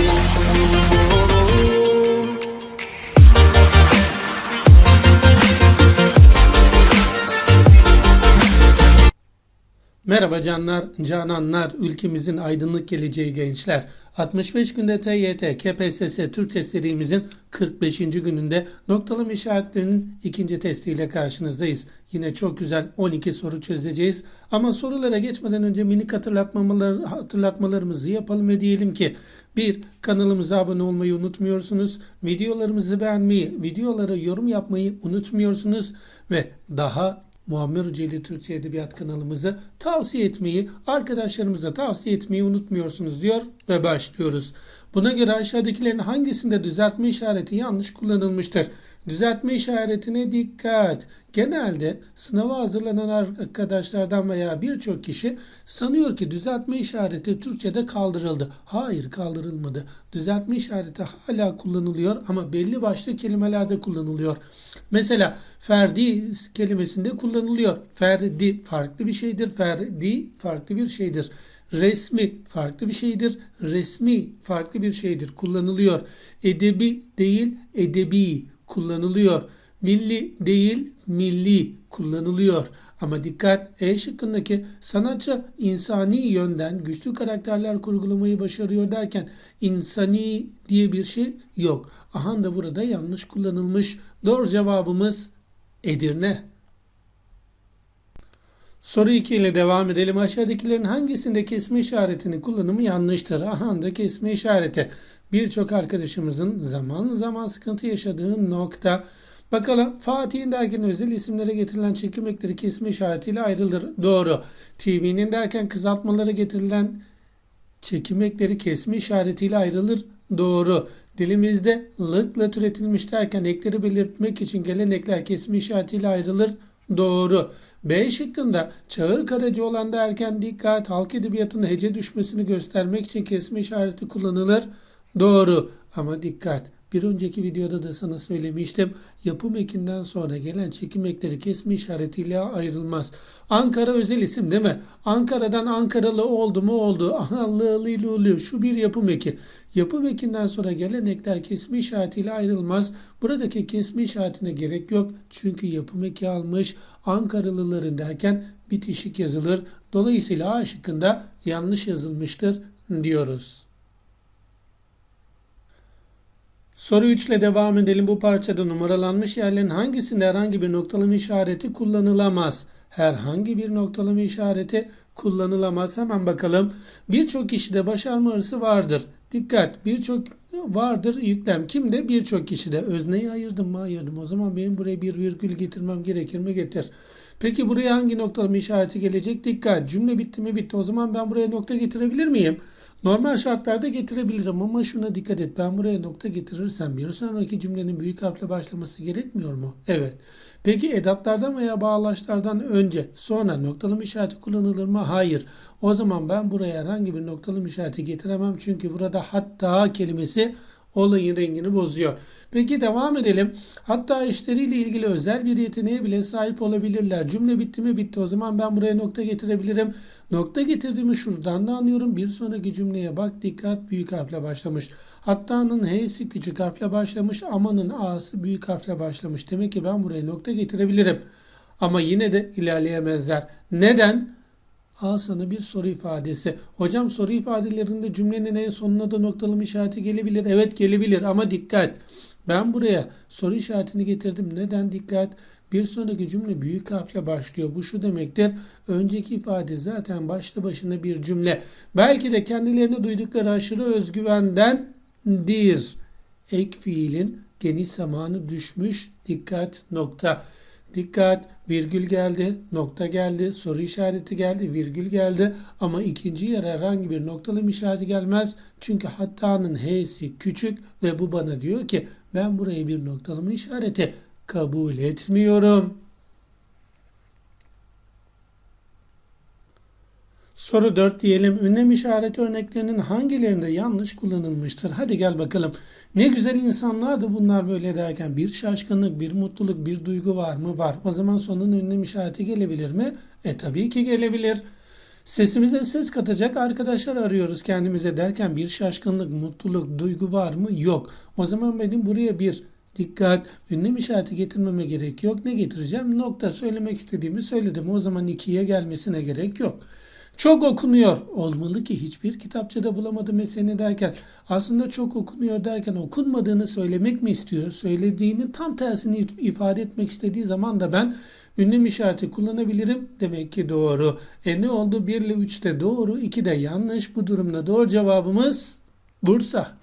Thank you. Merhaba canlar, cananlar, ülkemizin aydınlık geleceği gençler. 65 günde TYT, KPSS Türkçe serimizin 45. gününde noktalama işaretlerinin ikinci testiyle karşınızdayız. Yine çok güzel 12 soru çözeceğiz. Ama sorulara geçmeden önce minik hatırlatmalar, hatırlatmalarımızı yapalım ve diyelim ki 1. Kanalımıza abone olmayı unutmuyorsunuz. Videolarımızı beğenmeyi, videolara yorum yapmayı unutmuyorsunuz ve daha Muammer Hocaeli Türkçe Edebiyat kanalımızı tavsiye etmeyi, arkadaşlarımıza tavsiye etmeyi unutmuyorsunuz diyor ve başlıyoruz. Buna göre aşağıdakilerin hangisinde düzeltme işareti yanlış kullanılmıştır? Düzeltme işaretine dikkat. Genelde sınava hazırlanan arkadaşlardan veya birçok kişi sanıyor ki düzeltme işareti Türkçe'de kaldırıldı. Hayır kaldırılmadı. Düzeltme işareti hala kullanılıyor ama belli başlı kelimelerde kullanılıyor. Mesela ferdi kelimesinde kullanılıyor. Ferdi farklı bir şeydir. Ferdi farklı bir şeydir. Resmi farklı bir şeydir. Resmi farklı bir şeydir. Kullanılıyor. Edebi değil edebi kullanılıyor. Milli değil milli kullanılıyor. Ama dikkat E şıkkındaki sanatçı insani yönden güçlü karakterler kurgulamayı başarıyor derken insani diye bir şey yok. Aha da burada yanlış kullanılmış. Doğru cevabımız Edirne. Soru 2 ile devam edelim. Aşağıdakilerin hangisinde kesme işaretinin kullanımı yanlıştır? Aha da kesme işareti. Birçok arkadaşımızın zaman zaman sıkıntı yaşadığı nokta. Bakalım Fatih'in derken özel isimlere getirilen çekim ekleri kesme işaretiyle ayrılır. Doğru. TV'nin derken kısaltmalara getirilen çekim ekleri kesme işaretiyle ayrılır. Doğru. Dilimizde lıkla türetilmiş derken ekleri belirtmek için gelen ekler kesme işaretiyle ayrılır. Doğru. B şıkkında çağır karacı olan derken dikkat halk edebiyatında hece düşmesini göstermek için kesme işareti kullanılır. Doğru. Ama dikkat. Bir önceki videoda da sana söylemiştim. Yapım ekinden sonra gelen çekim ekleri kesme işaretiyle ayrılmaz. Ankara özel isim değil mi? Ankara'dan Ankaralı oldu mu oldu. Aha lılı oluyor. Şu bir yapım eki. Yapım ekinden sonra gelen ekler kesme işaretiyle ayrılmaz. Buradaki kesme işaretine gerek yok. Çünkü yapım eki almış. Ankaralıların derken bitişik yazılır. Dolayısıyla A şıkkında yanlış yazılmıştır diyoruz. Soru 3 ile devam edelim. Bu parçada numaralanmış yerlerin hangisinde herhangi bir noktalama işareti kullanılamaz? Herhangi bir noktalama işareti kullanılamaz. Hemen bakalım. Birçok kişide başarma hırsı vardır. Dikkat birçok vardır yüklem. Kimde? Birçok kişide. Özneyi ayırdım mı? Ayırdım. O zaman benim buraya bir virgül getirmem gerekir mi? Getir. Peki buraya hangi noktalama işareti gelecek? Dikkat. Cümle bitti mi? Bitti. O zaman ben buraya nokta getirebilir miyim? Normal şartlarda getirebilirim ama şuna dikkat et. Ben buraya nokta getirirsem bir sonraki cümlenin büyük harfle başlaması gerekmiyor mu? Evet. Peki edatlardan veya bağlaçlardan önce sonra noktalama işareti kullanılır mı? Hayır. O zaman ben buraya herhangi bir noktalama işareti getiremem. Çünkü burada hatta kelimesi olayın rengini bozuyor. Peki devam edelim. Hatta eşleriyle ilgili özel bir yeteneğe bile sahip olabilirler. Cümle bitti mi bitti. O zaman ben buraya nokta getirebilirim. Nokta getirdiğimi şuradan da anlıyorum. Bir sonraki cümleye bak dikkat büyük harfle başlamış. Hatta'nın H'si küçük harfle başlamış. Amanın A'sı büyük harfle başlamış. Demek ki ben buraya nokta getirebilirim. Ama yine de ilerleyemezler. Neden? Al sana bir soru ifadesi. Hocam soru ifadelerinde cümlenin en sonuna da noktalama işareti gelebilir. Evet gelebilir ama dikkat. Ben buraya soru işaretini getirdim. Neden dikkat? Bir sonraki cümle büyük harfle başlıyor. Bu şu demektir. Önceki ifade zaten başlı başına bir cümle. Belki de kendilerine duydukları aşırı özgüvendendir. Ek fiilin geniş zamanı düşmüş. Dikkat nokta. Dikkat virgül geldi, nokta geldi, soru işareti geldi, virgül geldi ama ikinci yere herhangi bir noktalama işareti gelmez. Çünkü hatanın H'si küçük ve bu bana diyor ki ben buraya bir noktalama işareti kabul etmiyorum. Soru 4 diyelim. Ünlem işareti örneklerinin hangilerinde yanlış kullanılmıştır? Hadi gel bakalım. Ne güzel insanlardı bunlar böyle derken bir şaşkınlık, bir mutluluk, bir duygu var mı? Var. O zaman sonun ünlem işareti gelebilir mi? E tabii ki gelebilir. Sesimize ses katacak arkadaşlar arıyoruz kendimize derken bir şaşkınlık, mutluluk, duygu var mı? Yok. O zaman benim buraya bir dikkat, ünlem işareti getirmeme gerek yok. Ne getireceğim? Nokta söylemek istediğimi söyledim. O zaman ikiye gelmesine gerek yok. Çok okunuyor. Olmalı ki hiçbir kitapçıda bulamadım eseni derken aslında çok okunuyor derken okunmadığını söylemek mi istiyor? Söylediğinin tam tersini ifade etmek istediği zaman da ben ünlem işareti kullanabilirim. Demek ki doğru. E ne oldu? 1 ile 3 de doğru, 2 de yanlış. Bu durumda doğru cevabımız Bursa.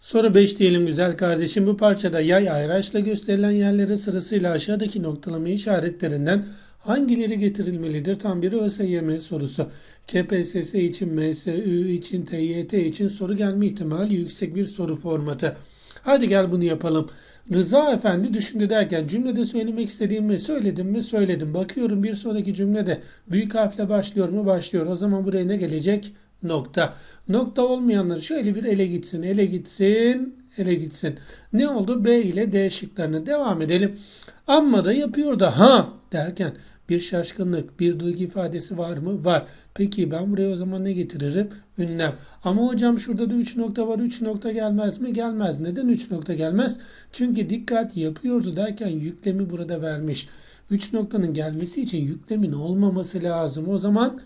Soru 5 diyelim güzel kardeşim. Bu parçada yay ayraçla gösterilen yerlere sırasıyla aşağıdaki noktalama işaretlerinden hangileri getirilmelidir? Tam bir ÖSYM sorusu. KPSS için, MSÜ için, TYT için soru gelme ihtimali yüksek bir soru formatı. Hadi gel bunu yapalım. Rıza Efendi düşündü derken cümlede söylemek istediğimi söyledim mi söyledim. Bakıyorum bir sonraki cümlede büyük harfle başlıyor mu başlıyor. O zaman buraya ne gelecek? Nokta. Nokta olmayanları şöyle bir ele gitsin, ele gitsin, ele gitsin. Ne oldu? B ile D şıklarına devam edelim. Amma da yapıyor da ha derken bir şaşkınlık, bir duygu ifadesi var mı? Var. Peki ben buraya o zaman ne getiririm? Ünlem. Ama hocam şurada da 3 nokta var. 3 nokta gelmez mi? Gelmez. Neden 3 nokta gelmez? Çünkü dikkat yapıyordu derken yüklemi burada vermiş. 3 noktanın gelmesi için yüklemin olmaması lazım. O zaman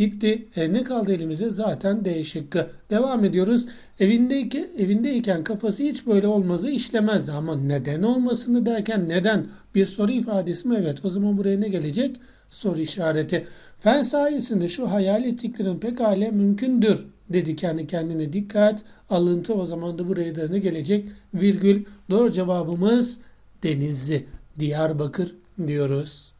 Gitti. E, ne kaldı elimize? Zaten D şıkkı. Devam ediyoruz. Evindeyken, evindeyken kafası hiç böyle olmazı işlemezdi. Ama neden olmasını derken neden? Bir soru ifadesi mi? Evet. O zaman buraya ne gelecek? Soru işareti. Fen sayesinde şu hayal ettiklerin pekala mümkündür dedi kendi kendine dikkat. Alıntı o zaman da buraya da ne gelecek? Virgül. Doğru cevabımız Denizli. Diyarbakır diyoruz.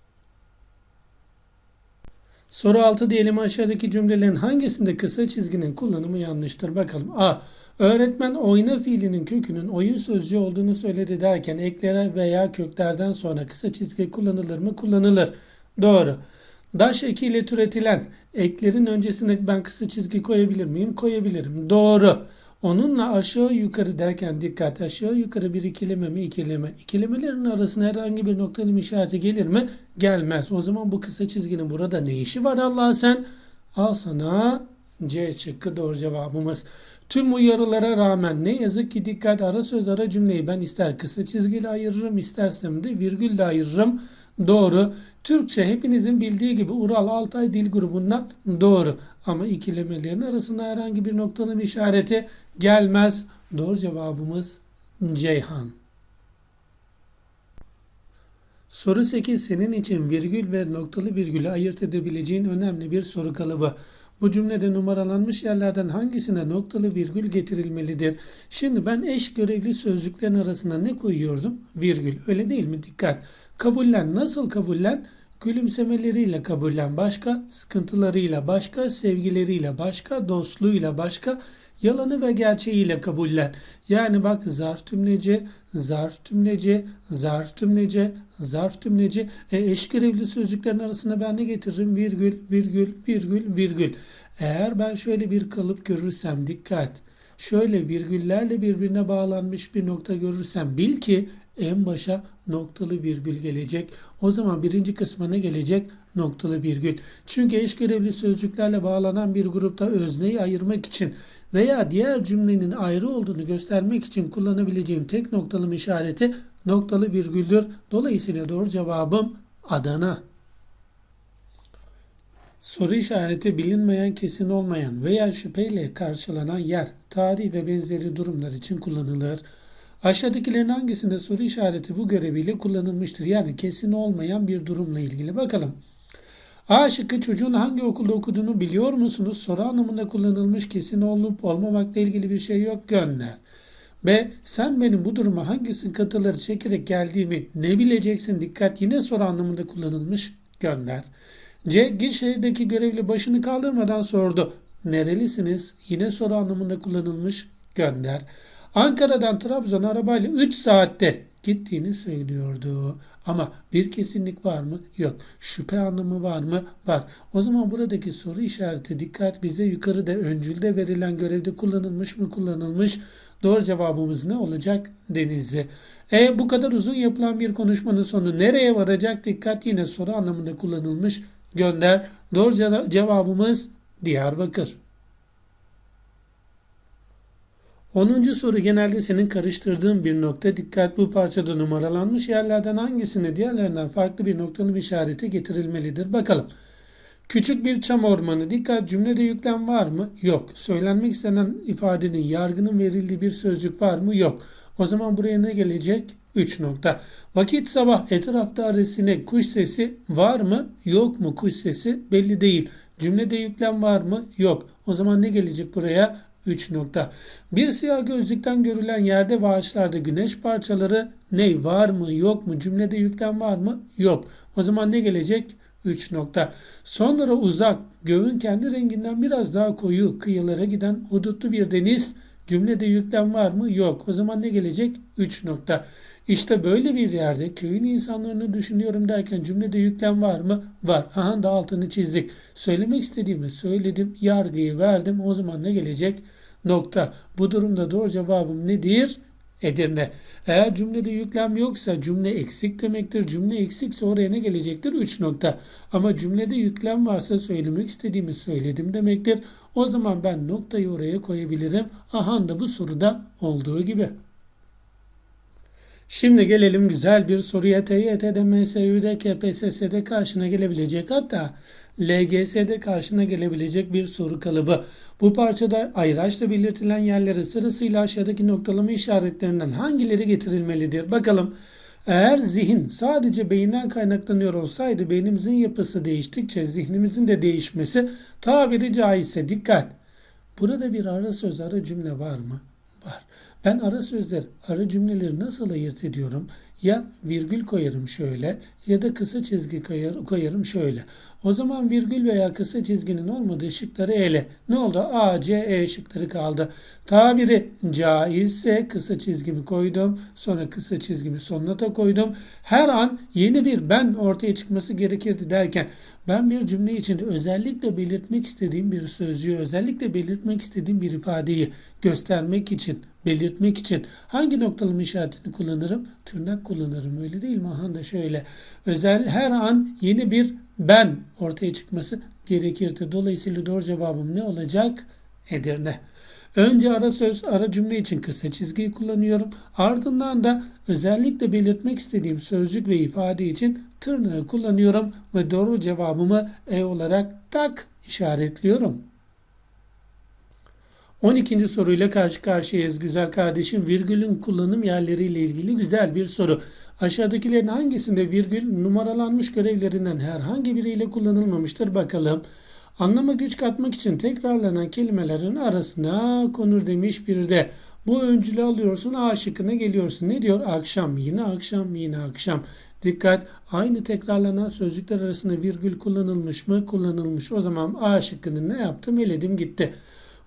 Soru 6 diyelim aşağıdaki cümlelerin hangisinde kısa çizginin kullanımı yanlıştır? Bakalım. A. Öğretmen oyna fiilinin kökünün oyun sözcüğü olduğunu söyledi derken eklere veya köklerden sonra kısa çizgi kullanılır mı? Kullanılır. Doğru. Daş ekiyle türetilen eklerin öncesine ben kısa çizgi koyabilir miyim? Koyabilirim. Doğru. Onunla aşağı yukarı derken dikkat aşağı yukarı bir ikileme mi ikileme. İkilemelerin arasına herhangi bir noktanın işareti gelir mi? Gelmez. O zaman bu kısa çizginin burada ne işi var Allah sen? Al sana C çıkkı doğru cevabımız. Tüm uyarılara rağmen ne yazık ki dikkat ara söz ara cümleyi ben ister kısa çizgiyle ayırırım istersem de virgülle ayırırım. Doğru. Türkçe hepinizin bildiği gibi Ural Altay dil grubundan doğru. Ama ikilemelerin arasında herhangi bir noktalama işareti gelmez. Doğru cevabımız Ceyhan. Soru 8 senin için virgül ve noktalı virgülü ayırt edebileceğin önemli bir soru kalıbı. Bu cümlede numaralanmış yerlerden hangisine noktalı virgül getirilmelidir? Şimdi ben eş görevli sözcüklerin arasına ne koyuyordum? Virgül. Öyle değil mi? Dikkat. Kabullen. Nasıl kabullen? Gülümsemeleriyle kabullen. Başka sıkıntılarıyla, başka sevgileriyle, başka dostluğuyla, başka yalanı ve gerçeğiyle kabullen. Yani bak zarf tümleci, zarf tümleci, zarf tümleci, zarf tümleci. E, eş görevli sözcüklerin arasında ben ne getiririm? Virgül, virgül, virgül, virgül. Eğer ben şöyle bir kalıp görürsem dikkat. Şöyle virgüllerle birbirine bağlanmış bir nokta görürsem bil ki en başa noktalı virgül gelecek. O zaman birinci kısma ne gelecek? Noktalı virgül. Çünkü eş görevli sözcüklerle bağlanan bir grupta özneyi ayırmak için veya diğer cümlenin ayrı olduğunu göstermek için kullanabileceğim tek noktalama işareti noktalı virgüldür. Dolayısıyla doğru cevabım Adana. Soru işareti bilinmeyen, kesin olmayan veya şüpheyle karşılanan yer, tarih ve benzeri durumlar için kullanılır. Aşağıdakilerin hangisinde soru işareti bu göreviyle kullanılmıştır? Yani kesin olmayan bir durumla ilgili. Bakalım. A şıkkı çocuğun hangi okulda okuduğunu biliyor musunuz? Soru anlamında kullanılmış kesin olup olmamakla ilgili bir şey yok. Gönder. B. Sen benim bu duruma hangi sıkıntıları çekerek geldiğimi ne bileceksin? Dikkat yine soru anlamında kullanılmış. Gönder. C. Gişedeki görevli başını kaldırmadan sordu. Nerelisiniz? Yine soru anlamında kullanılmış. Gönder. Ankara'dan Trabzon arabayla 3 saatte gittiğini söylüyordu. Ama bir kesinlik var mı? Yok. Şüphe anlamı var mı? Var. O zaman buradaki soru işareti dikkat bize yukarıda öncülde verilen görevde kullanılmış mı kullanılmış? Doğru cevabımız ne olacak? Denizli. E bu kadar uzun yapılan bir konuşmanın sonu nereye varacak? Dikkat yine soru anlamında kullanılmış. Gönder. Doğru cevabımız Diyarbakır. 10. soru genelde senin karıştırdığın bir nokta. Dikkat bu parçada numaralanmış yerlerden hangisine diğerlerinden farklı bir noktanın işareti getirilmelidir? Bakalım. Küçük bir çam ormanı. Dikkat cümlede yüklem var mı? Yok. Söylenmek istenen ifadenin yargının verildiği bir sözcük var mı? Yok. O zaman buraya ne gelecek? 3 nokta. Vakit sabah etrafta arasine kuş sesi var mı? Yok mu kuş sesi? Belli değil. Cümlede yüklem var mı? Yok. O zaman ne gelecek buraya? 3 nokta. Bir siyah gözlükten görülen yerde ve ağaçlarda güneş parçaları ne var mı yok mu cümlede yüklem var mı yok. O zaman ne gelecek? 3 nokta. Sonra uzak göğün kendi renginden biraz daha koyu kıyılara giden hudutlu bir deniz cümlede yüklem var mı yok. O zaman ne gelecek? 3 nokta. İşte böyle bir yerde köyün insanlarını düşünüyorum derken cümlede yüklem var mı? Var. Aha da altını çizdik. Söylemek istediğimi söyledim. Yargıyı verdim. O zaman ne gelecek? Nokta. Bu durumda doğru cevabım nedir? Edirne. Eğer cümlede yüklem yoksa cümle eksik demektir. Cümle eksikse oraya ne gelecektir? 3 nokta. Ama cümlede yüklem varsa söylemek istediğimi söyledim demektir. O zaman ben noktayı oraya koyabilirim. Aha da bu soruda olduğu gibi. Şimdi gelelim güzel bir soruya TYT'de, MSÜ'de, KPSS'de karşına gelebilecek hatta LGS'de karşına gelebilecek bir soru kalıbı. Bu parçada ayraçla belirtilen yerlere sırasıyla aşağıdaki noktalama işaretlerinden hangileri getirilmelidir? Bakalım. Eğer zihin sadece beyinden kaynaklanıyor olsaydı beynimizin yapısı değiştikçe zihnimizin de değişmesi tabiri caizse dikkat. Burada bir ara söz ara cümle var mı? Var. Ben ara sözler, ara cümleleri nasıl ayırt ediyorum? Ya virgül koyarım şöyle ya da kısa çizgi koyarım şöyle. O zaman virgül veya kısa çizginin olmadığı şıkları ele. Ne oldu? A, C, E şıkları kaldı. Tabiri caizse kısa çizgimi koydum. Sonra kısa çizgimi sonuna da koydum. Her an yeni bir ben ortaya çıkması gerekirdi derken ben bir cümle içinde özellikle belirtmek istediğim bir sözcüğü, özellikle belirtmek istediğim bir ifadeyi göstermek için, belirtmek için hangi noktalama işaretini kullanırım? Tırnak kullanırım öyle değil mi? Aha da şöyle. Özel her an yeni bir ben ortaya çıkması gerekirdi. Dolayısıyla doğru cevabım ne olacak? Edirne. Önce ara söz, ara cümle için kısa çizgiyi kullanıyorum. Ardından da özellikle belirtmek istediğim sözcük ve ifade için tırnağı kullanıyorum ve doğru cevabımı E olarak tak işaretliyorum. 12. soruyla karşı karşıyayız güzel kardeşim. Virgülün kullanım yerleriyle ilgili güzel bir soru. Aşağıdakilerin hangisinde virgül numaralanmış görevlerinden herhangi biriyle kullanılmamıştır bakalım. Anlama güç katmak için tekrarlanan kelimelerin arasına konur demiş bir de. Bu öncülü alıyorsun A şıkkına geliyorsun. Ne diyor? Akşam, yine akşam, yine akşam. Dikkat aynı tekrarlanan sözcükler arasında virgül kullanılmış mı? Kullanılmış. O zaman A şıkkını ne yaptım? Eledim gitti.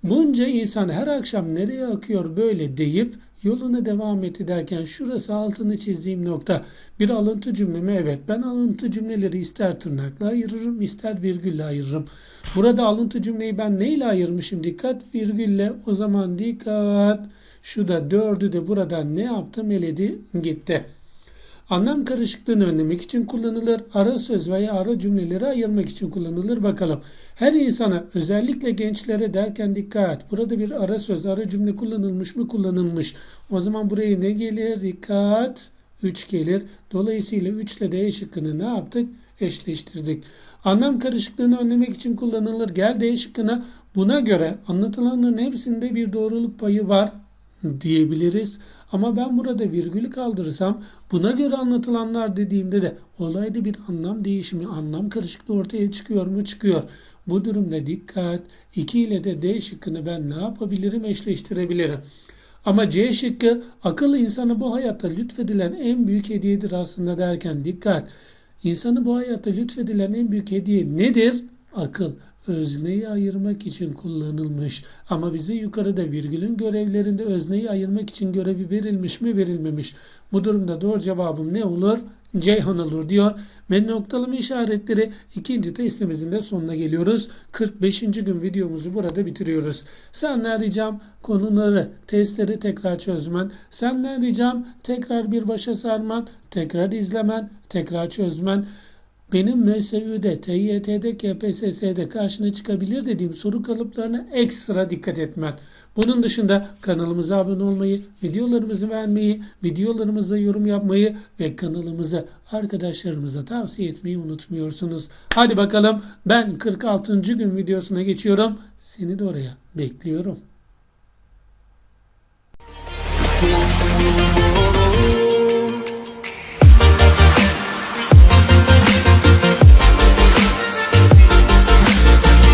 Bunca insan her akşam nereye akıyor böyle deyip yoluna devam etti derken şurası altını çizdiğim nokta bir alıntı cümle mi? Evet ben alıntı cümleleri ister tırnakla ayırırım ister virgülle ayırırım. Burada alıntı cümleyi ben neyle ayırmışım? Dikkat virgülle o zaman dikkat. Şu da dördü de buradan ne yaptım? Eledi gitti. Anlam karışıklığını önlemek için kullanılır. Ara söz veya ara cümleleri ayırmak için kullanılır. Bakalım. Her insana özellikle gençlere derken dikkat. Burada bir ara söz, ara cümle kullanılmış mı? Kullanılmış. O zaman buraya ne gelir? Dikkat. 3 gelir. Dolayısıyla 3 ile D şıkkını ne yaptık? Eşleştirdik. Anlam karışıklığını önlemek için kullanılır. Gel D şıkkına. Buna göre anlatılanların hepsinde bir doğruluk payı var diyebiliriz. Ama ben burada virgülü kaldırırsam buna göre anlatılanlar dediğimde de olayda bir anlam değişimi, anlam karışıklığı ortaya çıkıyor mu? Çıkıyor. Bu durumda dikkat 2 ile de D şıkkını ben ne yapabilirim? Eşleştirebilirim. Ama C şıkkı akıl insanı bu hayatta lütfedilen en büyük hediyedir aslında derken dikkat. İnsanı bu hayatta lütfedilen en büyük hediye nedir? Akıl özneyi ayırmak için kullanılmış. Ama bize yukarıda virgülün görevlerinde özneyi ayırmak için görevi verilmiş mi verilmemiş. Bu durumda doğru cevabım ne olur? Ceyhan olur diyor. Ve noktalama işaretleri ikinci testimizin de sonuna geliyoruz. 45. gün videomuzu burada bitiriyoruz. Senden ricam konuları, testleri tekrar çözmen. Senden ricam tekrar bir başa sarman, tekrar izlemen, tekrar çözmen benim MSÜ'de, TYT'de, KPSS'de karşına çıkabilir dediğim soru kalıplarına ekstra dikkat etmen. Bunun dışında kanalımıza abone olmayı, videolarımızı beğenmeyi, videolarımıza yorum yapmayı ve kanalımızı arkadaşlarımıza tavsiye etmeyi unutmuyorsunuz. Hadi bakalım ben 46. gün videosuna geçiyorum. Seni de oraya bekliyorum.